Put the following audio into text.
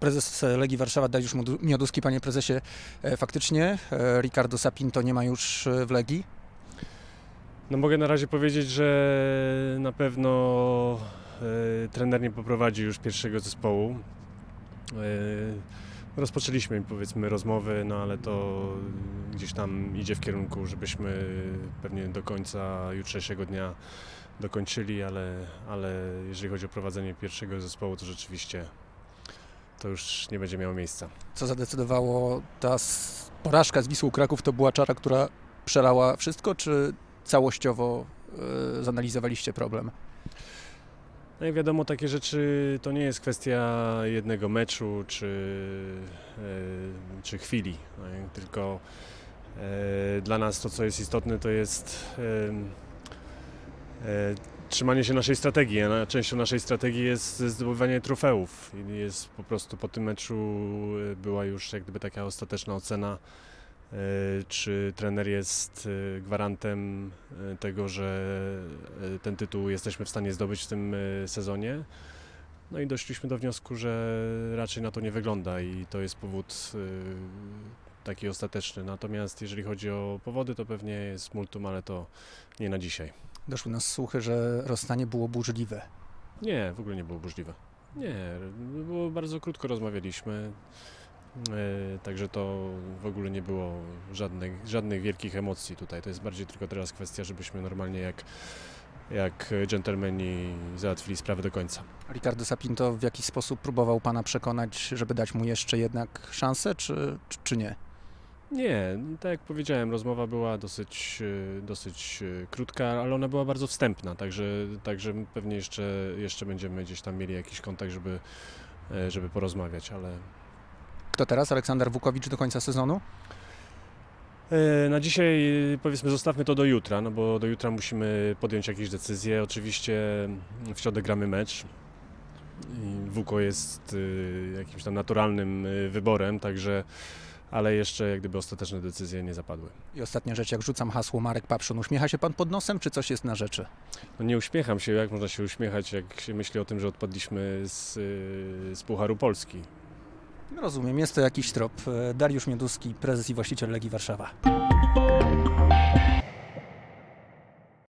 Prezes Legii Warszawa Dariusz Miodu- Mioduski, panie prezesie, e, faktycznie e, Ricardo Sapinto nie ma już e, w Legii. No mogę na razie powiedzieć, że na pewno trener nie poprowadzi już pierwszego zespołu. Rozpoczęliśmy powiedzmy rozmowy, no ale to gdzieś tam idzie w kierunku, żebyśmy pewnie do końca jutrzejszego dnia dokończyli, ale, ale jeżeli chodzi o prowadzenie pierwszego zespołu, to rzeczywiście to już nie będzie miało miejsca. Co zadecydowało ta porażka z Wisłą Kraków, to była czara, która przelała wszystko, czy całościowo e, zanalizowaliście problem? No i wiadomo, takie rzeczy to nie jest kwestia jednego meczu czy, e, czy chwili, no tylko e, dla nas to, co jest istotne, to jest e, e, trzymanie się naszej strategii. a Częścią naszej strategii jest zdobywanie trofeów. Jest po prostu po tym meczu e, była już jak gdyby taka ostateczna ocena, e, czy trener jest e, gwarantem tego, że ten tytuł jesteśmy w stanie zdobyć w tym sezonie. No i doszliśmy do wniosku, że raczej na to nie wygląda i to jest powód taki ostateczny. Natomiast jeżeli chodzi o powody, to pewnie jest multum, ale to nie na dzisiaj. Doszły nas słuchy, że rozstanie było burzliwe. Nie, w ogóle nie było burzliwe. Nie, było bardzo krótko rozmawialiśmy. E, Także to w ogóle nie było żadnych, żadnych wielkich emocji tutaj. To jest bardziej tylko teraz kwestia, żebyśmy normalnie jak, jak dżentelmeni załatwili sprawę do końca. Ricardo Sapinto w jakiś sposób próbował pana przekonać, żeby dać mu jeszcze jednak szansę, czy, czy nie? Nie, tak jak powiedziałem, rozmowa była dosyć, e, dosyć e, krótka, ale ona była bardzo wstępna, także, także pewnie jeszcze, jeszcze będziemy gdzieś tam mieli jakiś kontakt, żeby, e, żeby porozmawiać, ale Kto teraz? Aleksander Wukowicz do końca sezonu? Na dzisiaj powiedzmy zostawmy to do jutra, no bo do jutra musimy podjąć jakieś decyzje. Oczywiście w środę gramy mecz. WUKO jest jakimś tam naturalnym wyborem, także ale jeszcze jak gdyby ostateczne decyzje nie zapadły. I ostatnia rzecz, jak rzucam hasło Marek Papszun, uśmiecha się pan pod nosem, czy coś jest na rzeczy? No nie uśmiecham się, jak można się uśmiechać, jak się myśli o tym, że odpadliśmy z, e, z Pucharu Polski. Rozumiem, jest to jakiś trop. E, Dariusz Mioduski, prezes i właściciel Legii Warszawa.